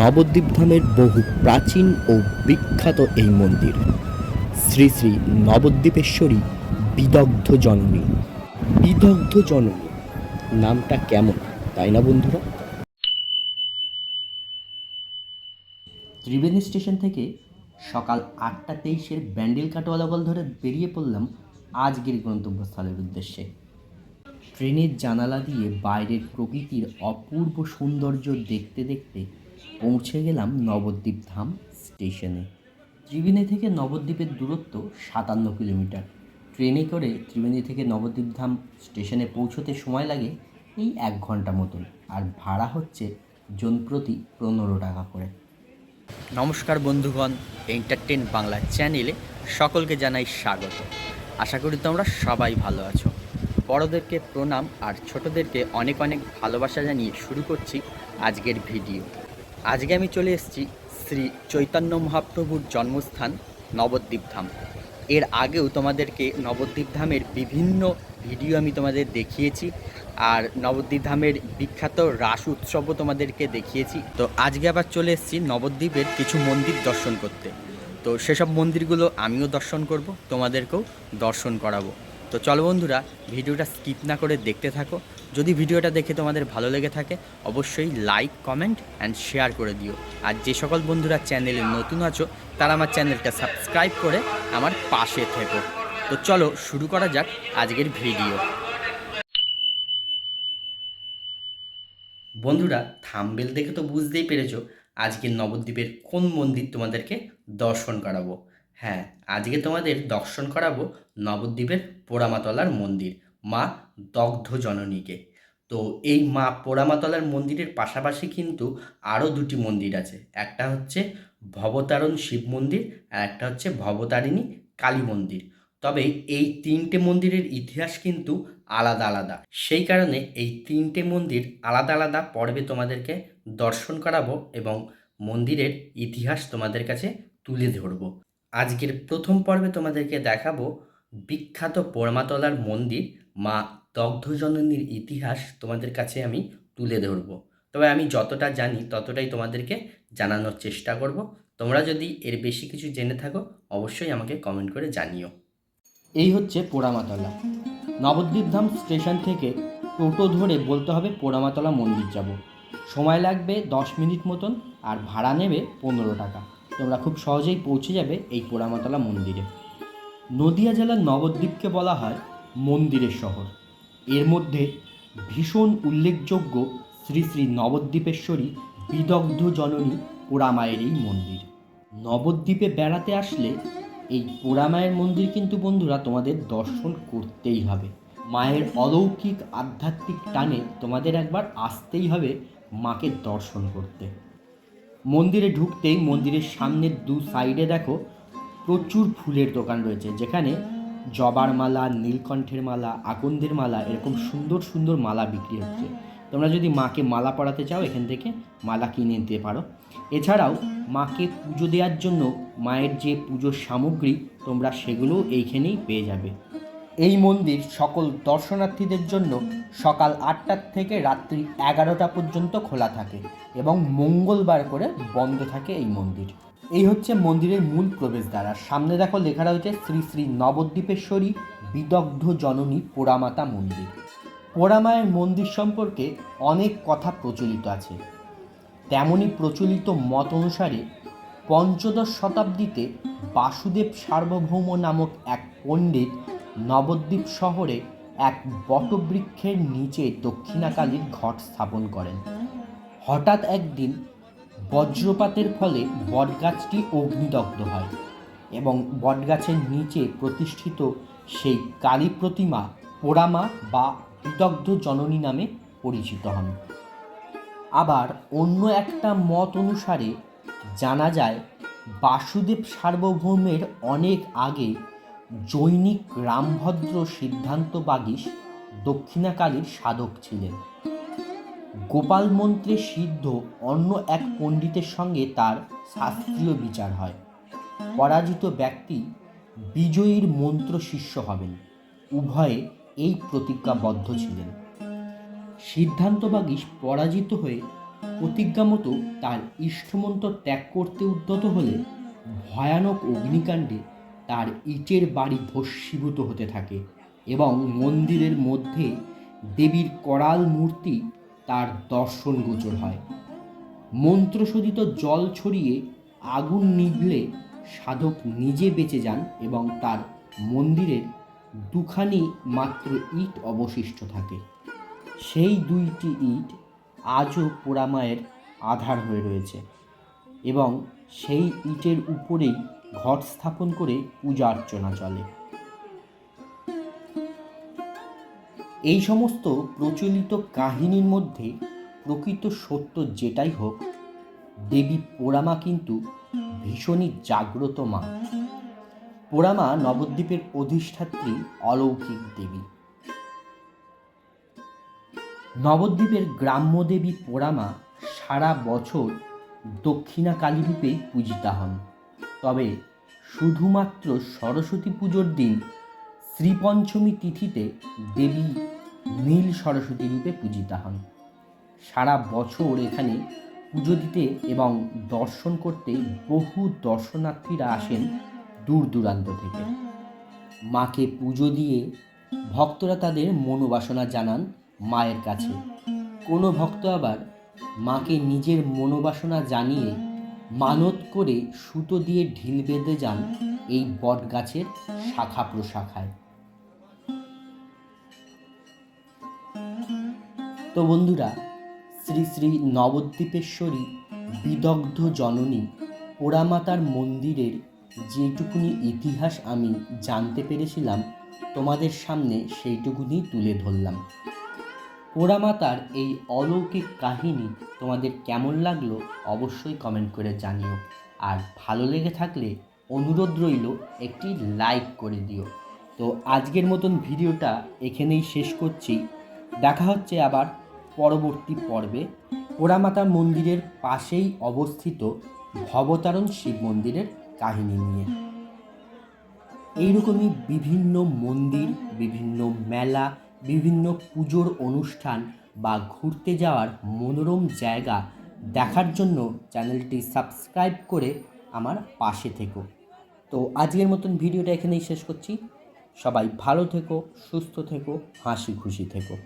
নবদ্বীপ ধামের বহু প্রাচীন ও বিখ্যাত এই মন্দির। শ্রী শ্রী নবদ্বীপেশ্বরী বিদগ্ধ জননী। বিদগ্ধ জননী, নামটা কেমন, তাই না বন্ধুরা? ত্রিবেণী স্টেশন থেকে সকাল আটটা তেইশের ব্যান্ডেল কাটোয়ালাগল ধরে বেরিয়ে পড়লাম আজকের গন্তব্যস্থলের উদ্দেশ্যে। ট্রেনের জানালা দিয়ে বাইরের প্রকৃতির অপূর্ব সৌন্দর্য দেখতে দেখতে পৌঁছে গেলাম নবদ্বীপ ধাম স্টেশনে। ত্রিবেণী থেকে নবদ্বীপের দূরত্ব সাতান্ন কিলোমিটার। ট্রেনে করে ত্রিবেণী থেকে নবদ্বীপ ধাম স্টেশনে পৌঁছতে সময় লাগে এই এক ঘণ্টা মতন, আর ভাড়া হচ্ছে জন প্রতি পনেরো টাকা করে। নমস্কার বন্ধুগণ এন্টারটেন বাংলা চ্যানেলে সকলকে জানাই স্বাগত। আশা করি তোমরা সবাই ভালো আছো। বড়দেরকে প্রণাম, আর ছোটদেরকে অনেক অনেক ভালোবাসা জানিয়ে শুরু করছি আজকের ভিডিও। আজকে আমি চলে এসেছি শ্রী চৈতন্য মহাপ্রভুর জন্মস্থান নবদ্বীপ ধাম। এর আগেও তোমাদেরকে নবদ্বীপ ধামের বিভিন্ন ভিডিও আমি তোমাদের দেখিয়েছি আর নবদ্বীপ ধামের বিখ্যাত রাস উৎসবও তোমাদেরকে দেখিয়েছি। তো আজকে আবার চলে এসেছি নবদ্বীপের কিছু মন্দির দর্শন করতে। তো সেসব মন্দিরগুলো আমিও দর্শন করব, তোমাদেরকেও দর্শন করাবো। তো চলো বন্ধুরা, ভিডিওটা স্কিপ না করে দেখতে থাকো। যদি ভিডিওটা দেখে তোমাদের ভালো লেগে থাকে, অবশ্যই লাইক কমেন্ট অ্যান্ড শেয়ার করে দিও। আর যে সকল বন্ধুরা চ্যানেলে নতুন আছো, তারা আমার চ্যানেলটা সাবস্ক্রাইব করে আমার পাশে থেকো। তো চলো শুরু করা যাক আজকের ভিডিও। বন্ধুরা থামবেল দেখে তো বুঝতেই পেরেছ, আজকে নবদ্বীপের কোন মন্দির তোমাদেরকে দর্শন করাবো। হ্যাঁ আজকে তোমাদের দর্শন করাবো নবদ্বীপের পোড়ামাতলার মন্দির, মা দগ্ধ জননীকে তো এই মা পোড়ামাতলার মন্দিরের পাশাপাশি কিন্তু আরও দুটি মন্দির আছে। একটা হচ্ছে ভবতারণ শিব মন্দির, আর একটা হচ্ছে ভবতারিণী কালী মন্দির। তবে এই তিনটে মন্দিরের ইতিহাস কিন্তু আলাদা আলাদা। সেই কারণে এই তিনটে মন্দির আলাদা আলাদা পর্বে তোমাদেরকে দর্শন করাবো এবং মন্দিরের ইতিহাস তোমাদের কাছে তুলে ধরবো। আজকের প্রথম পর্বে তোমাদেরকে দেখাবো বিখ্যাত পোড়ামাতলার মন্দির, মা দগ্ধজননীর ইতিহাস তোমাদের কাছে আমি তুলে ধরবো। তবে আমি যতটা জানি ততটাই তোমাদেরকে জানানোর চেষ্টা করব। তোমরা যদি এর বেশি কিছু জেনে থাকো, অবশ্যই আমাকে কমেন্ট করে জানিও। এই হচ্ছে পোড়ামাতলা। নবদ্বীপ ধাম স্টেশন থেকে টোটো ধরে বলতে হবে পোড়ামাতলা মন্দির যাব। সময় লাগবে দশ মিনিট মতন আর ভাড়া নেবে পনেরো টাকা। তোমরা খুব সহজেই পৌঁছে যাবে এই পোড়ামাতলা মন্দিরে। নদিয়া জেলার নবদ্বীপকে বলা হয় মন্দিরের শহর। এর মধ্যে ভীষণ উল্লেখযোগ্য শ্রী শ্রী নবদ্বীপেশ্বরী বিদগ্ধ জননী পোড়ামায়ের এই মন্দির। নবদ্বীপে বেড়াতে আসলে এই পোড়ামায়ের মন্দির কিন্তু বন্ধুরা তোমাদের দর্শন করতেই হবে। মায়ের অলৌকিক আধ্যাত্মিক টানে তোমাদের একবার আসতেই হবে মাকে দর্শন করতে। মন্দিরে ঢুকতেই মন্দিরের সামনের দু সাইডে দেখো প্রচুর ফুলের দোকান রয়েছে, যেখানে জবার মালা, নীলকণ্ঠের মালা, আকন্দের মালা, এরকম সুন্দর সুন্দর মালা বিক্রি হচ্ছে। তোমরা যদি মাকে মালা পরাতে চাও, এখান থেকে মালা কিনে নিতে পারো। এছাড়াও মাকে পুজো দেওয়ার জন্য মায়ের যে পুজোর সামগ্রী, তোমরা সেগুলো এইখানেই পেয়ে যাবে। এই মন্দির সকল দর্শনার্থীদের জন্য সকাল আটটার থেকে রাত্রি এগারোটা পর্যন্ত খোলা থাকে এবং মঙ্গলবার করে বন্ধ থাকে এই মন্দির। এই হচ্ছে মন্দিরের মূল প্রবেশদ্বার। আর সামনে দেখো লেখা রয়েছে শ্রী শ্রী নবদ্বীপেশ্বরী বিদগ্ধ জননী পোড়ামাতা মন্দির। পোড়ামায়ের মন্দির সম্পর্কে অনেক কথা প্রচলিত আছে। তেমনই প্রচলিত মত অনুসারে পঞ্চদশ শতাব্দীতে বাসুদেব সার্বভৌম নামক এক পণ্ডিত নবদ্বীপ শহরে এক বটবৃক্ষের নিচে দক্ষিণাকালীর ঘট স্থাপন করেন। হঠাৎ একদিন বজ্রপাতের ফলে বটগাছটি অগ্নিদগ্ধ হয় এবং বটগাছের নিচে প্রতিষ্ঠিত সেই কালী প্রতিমা পোড়ামা বা বিদগ্ধ জননী নামে পরিচিত হন। আবার অন্য একটা মত অনুসারে জানা যায়, বাসুদেব সার্বভৌমের অনেক আগে জৈনিক রামভদ্র সিদ্ধান্ত বাগিস দক্ষিণাকালীর সাধক ছিলেন। গোপাল মন্ত্রে সিদ্ধ অন্য এক পণ্ডিতের সঙ্গে তার শাস্ত্রীয় বিচার হয়। পরাজিত ব্যক্তি বিজয়ীর মন্ত্র শিষ্য হবেন। উভয়ে এই প্রতিজ্ঞাবদ্ধ ছিলেন। সিদ্ধান্ত সিদ্ধান্তবাগীশ পরাজিত হয়ে প্রতিজ্ঞা মতো তার ইষ্টমন্ত্র ত্যাগ করতে উদ্যত হলে ভয়ানক অগ্নিকাণ্ডে তার ইটের বাড়ি ভস্মীভূত হতে থাকে এবং মন্দিরের মধ্যে দেবীর করাল মূর্তি তার দর্শন গোচর হয়। মন্ত্রশোধিত জল ছড়িয়ে আগুন নিভলে সাধক নিজে বেঁচে যান এবং তার মন্দিরের দুখানি মাত্র ইট অবশিষ্ট থাকে। সেই দুইটি ইট আজও পোড়ামায়ের আধার হয়ে রয়েছে এবং সেই ইটের উপরেই ঘট স্থাপন করে পূজা অর্চনা চলে। এই সমস্ত প্রচলিত কাহিনীর মধ্যে প্রকৃত সত্য যেটাই হোক, দেবী পোড়ামা কিন্তু ভীষণই জাগ্রত মা। পোড়ামা নবদ্বীপের অধিষ্ঠাত্রী অলৌকিক দেবী। নবদ্বীপের গ্রাম্য দেবী পোড়ামা সারা বছর দক্ষিণা কালীরূপেই পূজিতা হন। তবে শুধুমাত্র সরস্বতী পুজোর দিন শ্রীপঞ্চমী তিথিতে দেবী নীল সরস্বতী রূপে পূজিতা হন। সারা বছর এখানে পুজো দিতে এবং দর্শন করতে বহু দর্শনার্থীরা আসেন দূর দূরান্ত থেকে। মাকে পুজো দিয়ে ভক্তরা তাদের মনোবাসনা জানান মায়ের কাছে। কোনো ভক্ত আবার মাকে নিজের মনোবাসনা জানিয়ে মানত করে সুতো দিয়ে ঢিল বেঁধে যান এই বট গাছের শাখা প্রশাখায়। তো বন্ধুরা, শ্রী শ্রী নবদ্বীপেশ্বরী বিদগ্ধ জননী পোড়ামাতার মন্দিরের যেটুকুনি ইতিহাস আমি জানতে পেরেছিলাম, তোমাদের সামনে সেইটুকুনি তুলে ধরলাম। পোড়ামাতার এই অলৌকিক কাহিনী তোমাদের কেমন লাগল অবশ্যই কমেন্ট করে জানিও। আর ভালো লেগে থাকলে অনুরোধ রইল একটি লাইক করে দিও। তো আজকের মতন ভিডিওটা এখানেই শেষ করছি। দেখা হচ্ছে আবার পরবর্তী পর্বে পোড়ামাতা মন্দিরের পাশেই অবস্থিত ভবতারণ শিব মন্দিরের কাহিনী নিয়ে। এইরকমই বিভিন্ন মন্দির, বিভিন্ন মেলা বিভিন্ন পুজোর অনুষ্ঠান বা ঘুরতে যাওয়ার মনোরম জায়গা দেখার জন্য চ্যানেলটি সাবস্ক্রাইব করে আমার পাশে থেকো। তো আজকের মতন ভিডিওটা এখানেই শেষ করছি। সবাই ভালো থেকো, সুস্থ থেকো, হাসি খুশি থেকো।